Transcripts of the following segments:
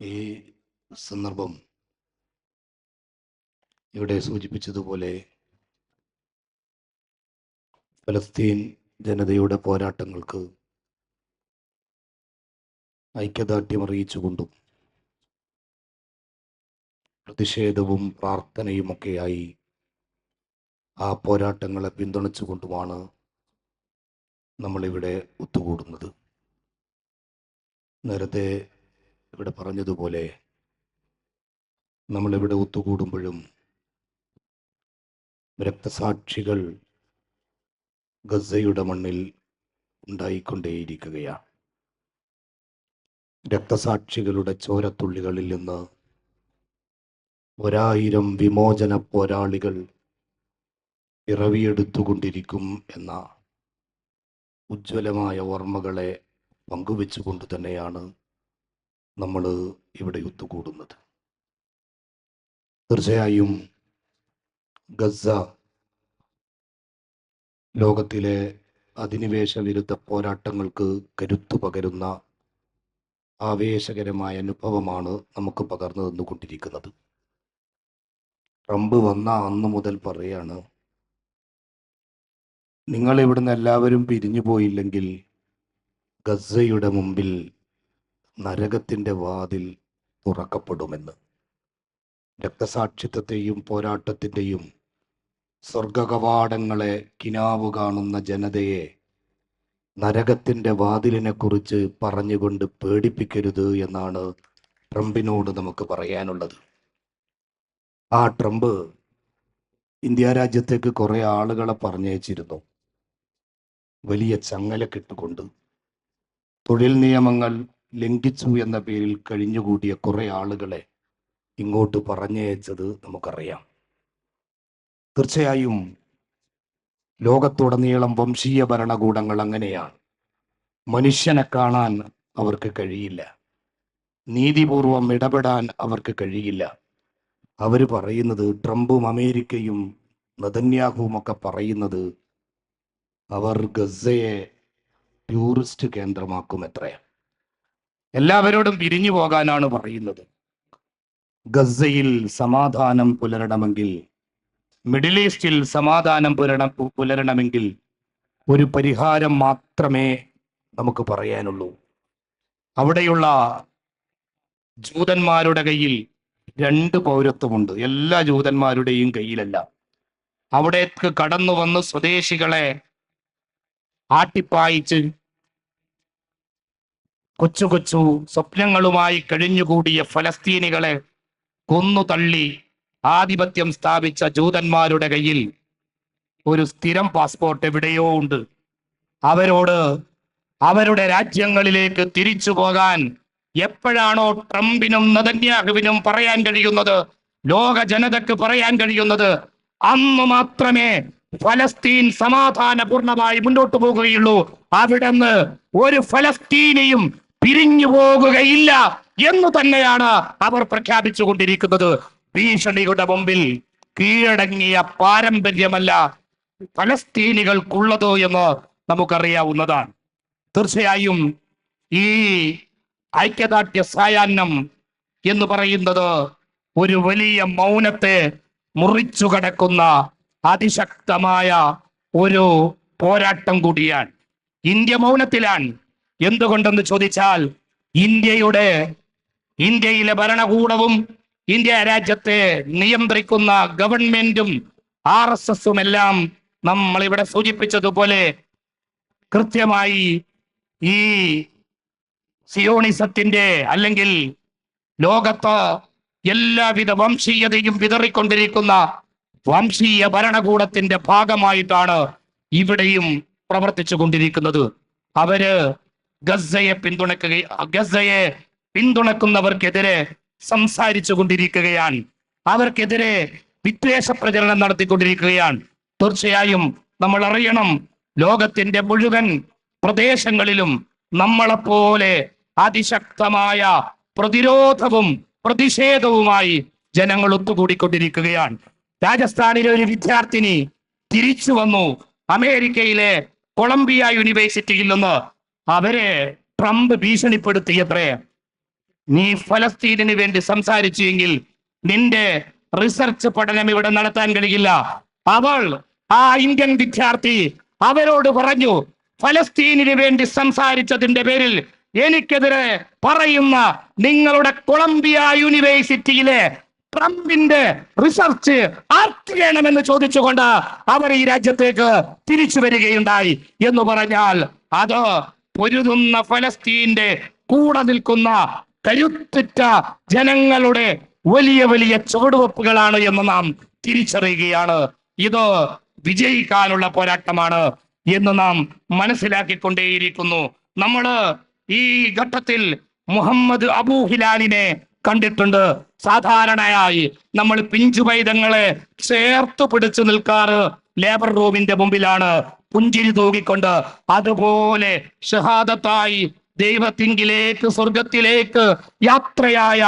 ഈ സന്ദർഭം ഇവിടെ സൂചിപ്പിച്ചതുപോലെ ഫലസ്തീൻ ജനതയുടെ പോരാട്ടങ്ങൾക്ക് ഐക്യദാർഢ്യം അറിയിച്ചുകൊണ്ടും പ്രതിഷേധവും പ്രാർത്ഥനയുമൊക്കെയായി ആ പോരാട്ടങ്ങളെ പിന്തുണച്ചുകൊണ്ടുമാണ് നമ്മളിവിടെ ഒത്തുകൂടുന്നത്. നേരത്തെ ഇവിടെ പറഞ്ഞതുപോലെ നമ്മളിവിടെ ഒത്തുകൂടുമ്പോഴും രക്തസാക്ഷികൾ ഗസയുടെ മണ്ണിൽ ഉണ്ടായിക്കൊണ്ടേയിരിക്കുകയാണ്. രക്തസാക്ഷികളുടെ ചോരത്തുള്ളികളിൽ നിന്ന് ഒരായിരം വിമോചന പോരാളികൾ പിറവിയെടുത്തുകൊണ്ടിരിക്കും എന്ന ഉജ്ജ്വലമായ ഓർമ്മകളെ പങ്കുവെച്ചുകൊണ്ട് തന്നെയാണ് നമ്മൾ ഇവിടെ ഒത്തുകൂടുന്നത്. തീർച്ചയായും ഗസ ലോകത്തിലെ അധിനിവേശ വിരുദ്ധ പോരാട്ടങ്ങൾക്ക് കരുത്തു പകരുന്ന ആവേശകരമായ അനുഭവമാണ് നമുക്ക് പകർന്നു തന്നുകൊണ്ടിരിക്കുന്നത് ട്രംപ് വന്ന അന്ന് മുതൽ പറയാണ് നിങ്ങൾ ഇവിടുന്ന് എല്ലാവരും പിരിഞ്ഞു പോയില്ലെങ്കിൽ ഗസയുടെ മുമ്പിൽ നരകത്തിന്റെ വാതിൽ തുറക്കപ്പെടുമെന്ന്. രക്തസാക്ഷിത്വത്തെയും പോരാട്ടത്തിന്റെയും സ്വർഗകവാടങ്ങളെ കിനാവ് കാണുന്ന ജനതയെ നരകത്തിന്റെ വാതിലിനെ കുറിച്ച് പറഞ്ഞുകൊണ്ട് പേടിപ്പിക്കരുത് എന്നാണ് ട്രംപിനോട് നമുക്ക് പറയാനുള്ളത്. ആ ട്രംപ് ഇന്ത്യ രാജ്യത്തേക്ക് കുറേ ആളുകളെ പറഞ്ഞയച്ചിരുന്നു. വലിയ ചങ്ങല ചങ്ങലക്കിട്ടുകൊണ്ട് തൊഴിൽ നിയമങ്ങൾ ലംഘിച്ചു എന്ന പേരിൽ കഴിഞ്ഞുകൂടിയ കുറെ ആളുകളെ ഇങ്ങോട്ട് പറഞ്ഞയച്ചത് നമുക്കറിയാം. തീർച്ചയായും ലോകത്തുടനീളം വംശീയ ഭരണകൂടങ്ങൾ അങ്ങനെയാണ്. മനുഷ്യനെ കാണാൻ അവർക്ക് കഴിയില്ല. നീതിപൂർവം ഇടപെടാൻ അവർക്ക് കഴിയില്ല. അവർ പറയുന്നത് ട്രംപും അമേരിക്കയും നദന്യാഹുവും ഒക്കെ പറയുന്നത് അവർ ഗസയെ ടൂറിസ്റ്റ് കേന്ദ്രമാക്കും കേന്ദ്രമാക്കുമത്രേ എല്ലാവരോടും പിരിഞ്ഞു പോകാനാണ് പറയുന്നത്. ഗസയിൽ സമാധാനം പുലരണമെങ്കിൽ മിഡിൽ ഈസ്റ്റിൽ സമാധാനം പുലരണം പുലരണമെങ്കിൽ ഒരു പരിഹാരം മാത്രമേ നമുക്ക് പറയാനുള്ളൂ. അവിടെയുള്ള ജൂതന്മാരുടെ കയ്യിൽ രണ്ട് പൗരത്വമുണ്ട്. എല്ലാ ജൂതന്മാരുടെയും കയ്യിലല്ല. അവിടേക്ക് കടന്നു വന്ന് സ്വദേശികളെ ആട്ടിപ്പായിച്ച് കൊച്ചു കൊച്ചു സ്വപ്നങ്ങളുമായി കഴിഞ്ഞുകൂടിയ ഫലസ്തീനികളെ കൊന്നു തള്ളി ആധിപത്യം സ്ഥാപിച്ച ജൂതന്മാരുടെ കയ്യിൽ ഒരു സ്ഥിരം പാസ്പോർട്ട് എവിടെയോ ഉണ്ട്. അവരോട് അവരുടെ രാജ്യങ്ങളിലേക്ക് തിരിച്ചു പോകാൻ എപ്പോഴാണോ ട്രംപിനും നദന്യാഹുവിനും പറയാൻ കഴിയുന്നത് ലോക ജനതക്ക് പറയാൻ കഴിയുന്നത് അന്ന് മാത്രമേ ഫലസ്തീൻ സമാധാനപൂർണമായി മുന്നോട്ട് പോകുകയുള്ളൂ. അവിടുന്ന് ഒരു ഫലസ്തീനിയും പിരിഞ്ഞു പോകുകയില്ല എന്ന് തന്നെയാണ് അവർ പ്രഖ്യാപിച്ചുകൊണ്ടിരിക്കുന്നത്. ഭീഷണിയുടെ മുമ്പിൽ കീഴടങ്ങിയ പാരമ്പര്യമല്ല ഫലസ്തീനികൾക്കുള്ളത് എന്ന് നമുക്കറിയാവുന്നതാണ്. തീർച്ചയായും ഈ ഐക്യദാർഢ്യ സായാഹ്നം എന്ന് പറയുന്നത് ഒരു വലിയ മൗനത്തെ മുറിച്ചു കടക്കുന്ന അതിശക്തമായ ഒരു പോരാട്ടം കൂടിയാണ്. ഇന്ത്യ മൗനത്തിലാണ് എന്തുകൊണ്ടെന്ന് ചോദിച്ചാൽ ഇന്ത്യയുടെ ഇന്ത്യയിലെ ഭരണകൂടവും ഇന്ത്യ രാജ്യത്തെ നിയന്ത്രിക്കുന്ന ഗവൺമെന്റും ആർ എസ് എസും എല്ലാം നമ്മൾ ഇവിടെ സൂചിപ്പിച്ചതുപോലെ കൃത്യമായി ഈ സിയോണിസത്തിന്റെ അല്ലെങ്കിൽ ലോകത്ത് എല്ലാവിധ വംശീയതയും വിതറിക്കൊണ്ടിരിക്കുന്ന വംശീയ ഭരണകൂടത്തിന്റെ ഭാഗമായിട്ടാണ് ഇവിടെയും പ്രവർത്തിച്ചു കൊണ്ടിരിക്കുന്നത് അവർ ഗസയെ പിന്തുണക്കുക ഗസയെ പിന്തുണക്കുന്നവർക്കെതിരെ സംസാരിച്ചു കൊണ്ടിരിക്കുകയാണ് അവർക്കെതിരെ വിദ്വേഷ പ്രചരണം നടത്തിക്കൊണ്ടിരിക്കുകയാണ്. തീർച്ചയായും നമ്മൾ അറിയണം ലോകത്തിന്റെ മുഴുവൻ പ്രദേശങ്ങളിലും നമ്മളെപ്പോലെ അതിശക്തമായ പ്രതിരോധവും പ്രതിഷേധവുമായി ജനങ്ങൾ ഒത്തുകൂടിക്കൊണ്ടിരിക്കുകയാണ്. രാജസ്ഥാനിലെ ഒരു വിദ്യാർത്ഥിനി തിരിച്ചു വന്നു. അമേരിക്കയിലെ കൊളംബിയ യൂണിവേഴ്സിറ്റിയിൽ നിന്ന് അവരെ ട്രംപ് ഭീഷണിപ്പെടുത്തിയത്രേ. നീ ഫലസ്തീനിന് വേണ്ടി സംസാരിച്ചു നിന്റെ റിസർച്ച് പഠനം ഇവിടെ നടത്താൻ കഴിയില്ല. അവൾ ആ ഇന്ത്യൻ വിദ്യാർത്ഥി അവരോട് പറഞ്ഞു ഫലസ്തീനിന് വേണ്ടി സംസാരിച്ചതിന്റെ പേരിൽ എനിക്കെതിരെ പറയുന്ന നിങ്ങളുടെ കൊളംബിയ യൂണിവേഴ്സിറ്റിയിലെ ട്രംപിന്റെ റിസർച്ച് ആർക്ക് വേണമെന്ന് ചോദിച്ചുകൊണ്ട് അവർ ഈ രാജ്യത്തേക്ക് തിരിച്ചു വരികയുണ്ടായി. എന്ന് പറഞ്ഞാൽ അത് പൊരുതുന്ന ഫലസ്തീന്റെ കൂടെ നിൽക്കുന്ന കരുത്തുറ്റ ജനങ്ങളുടെ വലിയ വലിയ ചുവടുവെപ്പുകളാണ് എന്ന് നാം തിരിച്ചറിയുകയാണ്. ഇത് വിജയിക്കാനുള്ള പോരാട്ടമാണ് എന്ന് നാം മനസ്സിലാക്കിക്കൊണ്ടേയിരിക്കുന്നു. നമ്മൾ ഈ ഘട്ടത്തിൽ മുഹമ്മദ് അബൂ ഹിലാലിനെ കണ്ടിട്ടുണ്ട്. സാധാരണയായി നമ്മൾ പിഞ്ചു പൈതങ്ങളെ ചേർത്ത് പിടിച്ചു നിൽക്കാറ് ലേബർ റൂമിന്റെ മുമ്പിലാണ് പുഞ്ചിരി തൂകിക്കൊണ്ട് അതുപോലെ ഷഹാദത്തായി ദൈവത്തിങ്കിലേക്ക് സ്വർഗത്തിലേക്ക് യാത്രയായ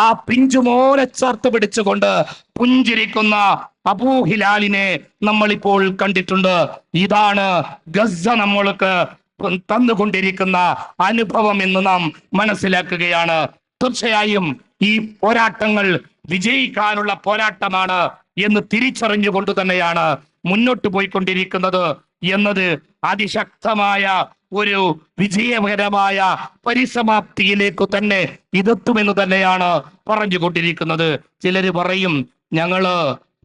ആ പിഞ്ചുമോനെ ചേർത്ത് പിടിച്ചുകൊണ്ട് പുഞ്ചിരിക്കുന്ന അബൂഹിലാലിനെ നമ്മളിപ്പോൾ കണ്ടിട്ടുണ്ട്. ഇതാണ് ഗസ നമ്മൾക്ക് തന്നുകൊണ്ടിരിക്കുന്ന അനുഭവം എന്ന് നാം മനസ്സിലാക്കുകയാണ്. തീർച്ചയായും ഈ പോരാട്ടങ്ങൾ വിജയിക്കാനുള്ള പോരാട്ടമാണ് എന്ന് തിരിച്ചറിഞ്ഞുകൊണ്ട് തന്നെയാണ് മുന്നോട്ട് പോയിക്കൊണ്ടിരിക്കുന്നത്. എന്നത് അതിശക്തമായ ഒരു വിജയകരമായ പരിസമാപ്തിയിലേക്ക് തന്നെ ഇതെത്തുമെന്ന് തന്നെയാണ് പറഞ്ഞുകൊണ്ടിരിക്കുന്നത്. ചിലര് പറയും ഞങ്ങൾ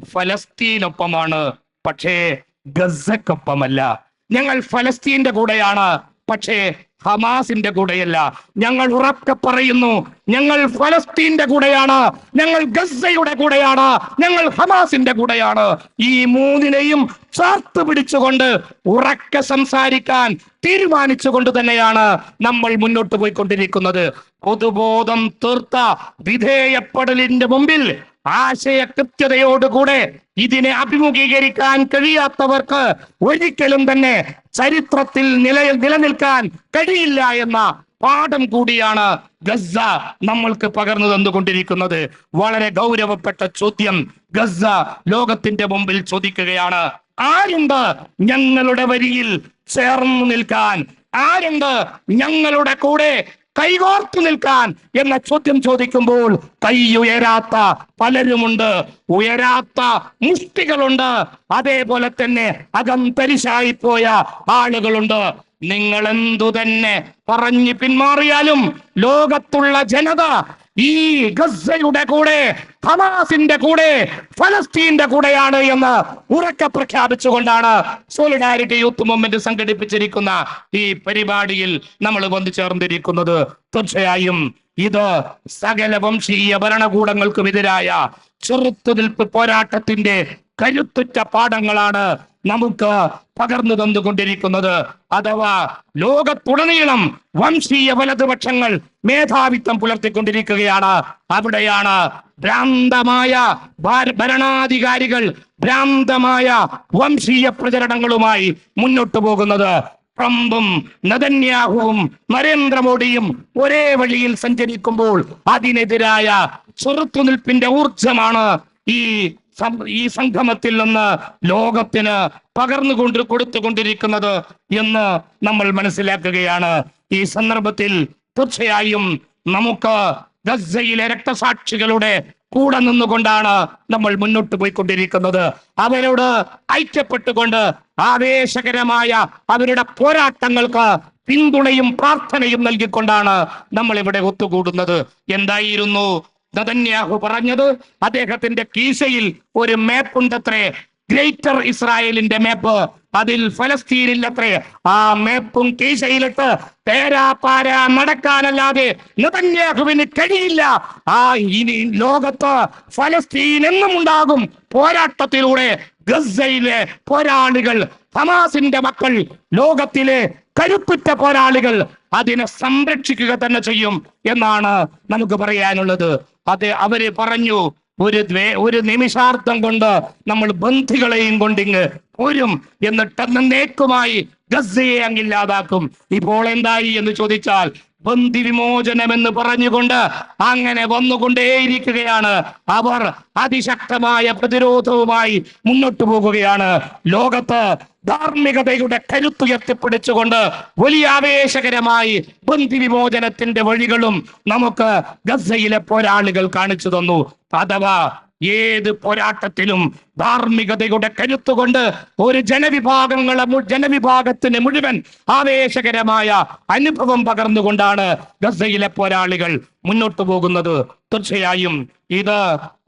ഫലസ്തീനൊപ്പമാണ് പക്ഷേ ഗസക്കൊപ്പമല്ല. ഞങ്ങൾ ഫലസ്തീന്റെ കൂടെയാണ് പക്ഷേ ഹമാസിന്റെ കൂടെയല്ല. ഞങ്ങൾ ഉറക്കെ പറയുന്നു ഞങ്ങൾ ഫലസ്തീന്റെ കൂടെയാണ് ഞങ്ങൾ ഗസയുടെ കൂടെയാണ് ഞങ്ങൾ ഹമാസിന്റെ കൂടെയാണ്. ഈ മൂന്നിനെയും ചേർത്ത് പിടിച്ചുകൊണ്ട് ഉറക്കെ സംസാരിക്കാൻ തീരുമാനിച്ചുകൊണ്ട് തന്നെയാണ് നമ്മൾ മുന്നോട്ട് പോയിക്കൊണ്ടിരിക്കുന്നത്. പൊതുബോധം തീർത്ത വിധേയപ്പെടലിന്റെ മുമ്പിൽ ആശയ കൃത്യതയോടുകൂടെ ഇതിനെ അഭിമുഖീകരിക്കാൻ കഴിയാത്തവർക്ക് ഒരിക്കലും തന്നെ ചരിത്രത്തിൽ നില നിലനിൽക്കാൻ കഴിയില്ല എന്ന പാഠം കൂടിയാണ് ഗസ നമ്മൾക്ക് പകർന്നു തന്നുകൊണ്ടിരിക്കുന്നത്. വളരെ ഗൗരവപ്പെട്ട ചോദ്യം ഗസ ലോകത്തിന്റെ മുമ്പിൽ ചോദിക്കുകയാണ്. ആരുണ്ട് ഞങ്ങളുടെ വരിയിൽ ചേർന്നു നിൽക്കാൻ? ആരുണ്ട് ഞങ്ങളുടെ കൂടെ കൈകോർത്തു നിൽക്കാൻ എന്ന ചോദ്യം ചോദിക്കുമ്പോൾ കൈ ഉയരാത്ത പലരുമുണ്ട്. ഉയരാത്ത മുഷ്ടികളുണ്ട്. അതേപോലെ തന്നെ അകം തരിശായിപ്പോയ ആളുകളുണ്ട്. നിങ്ങൾ എന്തു തന്നെ പറഞ്ഞു പിന്മാറിയാലും ലോകത്തുള്ള ജനത ഈ ഗസയുടെ കൂടെ ഹമാസിന്റെ കൂടെ ഫലസ്തീന്റെ കൂടെയാണ് എന്ന് ഉറക്കെ പ്രഖ്യാപിച്ചുകൊണ്ടാണ് സോളിഡാരിറ്റി യൂത്ത് മൂവ്മെന്റ് സംഘടിപ്പിച്ചിരിക്കുന്ന ഈ പരിപാടിയിൽ നമ്മൾ വന്നു ചേർന്നിരിക്കുന്നത് തീർച്ചയായും ഇത് സകല വംശീയ ഭരണകൂടങ്ങൾക്കുമെതിരായ ചെറുത്തുനിൽപ്പ് പോരാട്ടത്തിന്റെ കരുത്തുറ്റ പാഠങ്ങളാണ് നമുക്ക് പകർന്നു തന്നുകൊണ്ടിരിക്കുന്നത്. അഥവാ ലോകത്തുടനീളം വംശീയ വലതുപക്ഷങ്ങൾ മേധാവിത്വം പുലർത്തിക്കൊണ്ടിരിക്കുകയാണ്. അവിടെയാണ് ഭ്രാന്തമായ ഭാര- ഭരണാധികാരികൾ ഭ്രാന്തമായ വംശീയ പ്രചരണങ്ങളുമായി മുന്നോട്ടു പോകുന്നത്. ട്രംപും നദന്യാഹുവും നരേന്ദ്രമോദിയും ഒരേ വഴിയിൽ സഞ്ചരിക്കുമ്പോൾ അതിനെതിരായ ചെറുത്തുനിൽപ്പിന്റെ ഊർജമാണ് ഈ ഈ സംഗമത്തിൽ നിന്ന് ലോകത്തിന് പകർന്നുകൊണ്ട് കൊടുത്തുകൊണ്ടിരിക്കുന്നത് എന്ന് നമ്മൾ മനസ്സിലാക്കുകയാണ്. ഈ സന്ദർഭത്തിൽ തീർച്ചയായും നമുക്ക് ഗസയിലെ രക്തസാക്ഷികളുടെ കൂടെ നിന്നുകൊണ്ടാണ് നമ്മൾ മുന്നോട്ട് പോയിക്കൊണ്ടിരിക്കുന്നത്. അവരോട് ഐക്യപ്പെട്ടുകൊണ്ട് ആവേശകരമായ അവരുടെ പോരാട്ടങ്ങൾക്ക് പിന്തുണയും പ്രാർത്ഥനയും നൽകിക്കൊണ്ടാണ് നമ്മൾ ഇവിടെ ഒത്തുകൂടുന്നത്. എന്തായിരുന്നു? നതന്യാഹു പറഞ്ഞത് അദ്ദേഹത്തിന്റെ കീശയിൽ ഒരു മാപ്പ് ഉണ്ടത്രേ. ഗ്രേറ്റർ ഇസ്രായേലിന്റെ മാപ്പ് അതിൽ ഫലസ്തീനില്ലത്രേ ആ മാപ്പും കീശയിലിട്ട് പേരാപ്പാര നടക്കാനല്ലാതെ നതന്യാഹുവിന് കഴിയില്ല. ആ ഇനി ലോകത്ത് ഫലസ്തീൻ എന്നും ഉണ്ടാകും പോരാട്ടത്തിലൂടെ ഗസയിലെ പോരാളികൾ ഹമാസിന്റെ മക്കൾ ലോകത്തിലെ കരുത്തുറ്റ പോരാളികൾ അതിനെ സംരക്ഷിക്കുക തന്നെ ചെയ്യും എന്നാണ് നമുക്ക് പറയാനുള്ളത്. അത് അവർ പറഞ്ഞു ഒരു ദ്വേ ഒരു നിമിഷാർത്ഥം കൊണ്ട് നമ്മൾ ബന്ധികളെയും കൊണ്ടിങ്ങ് പോരും എന്നിട്ട് നേക്കുമായി ഗസയെ അങ്ങില്ലാതാക്കും ഇപ്പോൾ എന്തായി എന്ന് ചോദിച്ചാൽ ബന്ദി വിമോചനമെന്ന് പറഞ്ഞുകൊണ്ട് അങ്ങനെ വന്നുകൊണ്ടേയിരിക്കുകയാണ്. അവർ അതിശക്തമായ പ്രതിരോധവുമായി മുന്നോട്ടു പോകുകയാണ്. ലോകത്ത് ധാർമ്മികതയുടെ കരുത്തുയർത്തിപ്പിടിച്ചുകൊണ്ട് വലിയ ആവേശകരമായി ബന്ധി വിമോചനത്തിന്റെ വഴികളും നമുക്ക് ഗസയിലെ പോരാളികൾ കാണിച്ചു തന്നു. അഥവാ ഏത് പോരാട്ടത്തിലും ധാർമ്മികതയുടെ കരുത്തുകൊണ്ട് ഒരു ജനവിഭാഗങ്ങളെ ജനവിഭാഗത്തിന് മുഴുവൻ ആവേശകരമായ അനുഭവം പകർന്നുകൊണ്ടാണ് ഗസയിലെ പോരാളികൾ മുന്നോട്ടു പോകുന്നത്. തീർച്ചയായും ഇത്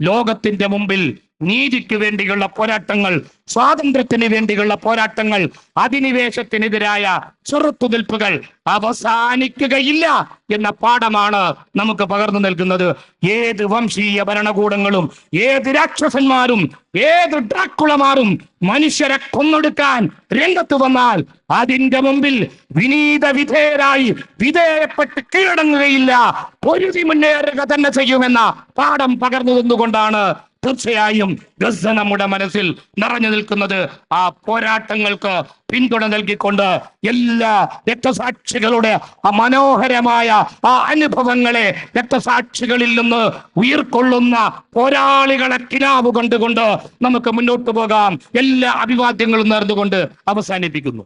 ലോകത്തിന്റെ മുമ്പിൽ നീതിക്ക് വേണ്ടിയുള്ള പോരാട്ടങ്ങൾ സ്വാതന്ത്ര്യത്തിന് വേണ്ടിയുള്ള പോരാട്ടങ്ങൾ അധിനിവേശത്തിനെതിരായ ചെറുത്തുനിൽപ്പുകൾ അവസാനിക്കുകയില്ല എന്ന പാഠമാണ് നമുക്ക് പകർന്നു നൽകുന്നത്. ഏത് വംശീയ ഭരണകൂടങ്ങളും ഏത് രാക്ഷസന്മാരും ഏത് ഡ്രാക്കുളമാരും മനുഷ്യരെ കൊന്നൊടുക്കാൻ രംഗത്ത് വന്നാൽ അതിന്റെ മുമ്പിൽ വിനീത വിധേയരായി വിധേയപ്പെട്ട് കീഴടങ്ങുകയില്ല. പൊരുതി മുന്നേറുക തന്നെ ചെയ്യുമെന്ന പാഠം പകർന്നു തന്നുകൊണ്ടാണ് തീർച്ചയായും ഗസ നമ്മുടെ മനസ്സിൽ നിറഞ്ഞു നിൽക്കുന്നത് ആ പോരാട്ടങ്ങൾക്ക് പിന്തുണ നൽകിക്കൊണ്ട് എല്ലാ രക്തസാക്ഷികളുടെ ആ മനോഹരമായ ആ അനുഭവങ്ങളെ രക്തസാക്ഷികളിൽ നിന്ന് ഉയർക്കൊള്ളുന്ന പോരാളികളെ കിനാവ് കണ്ടുകൊണ്ട് നമുക്ക് മുന്നോട്ട് പോകാം. എല്ലാ അഭിവാദ്യങ്ങളും നേർന്നുകൊണ്ട് അവസാനിപ്പിക്കുന്നു.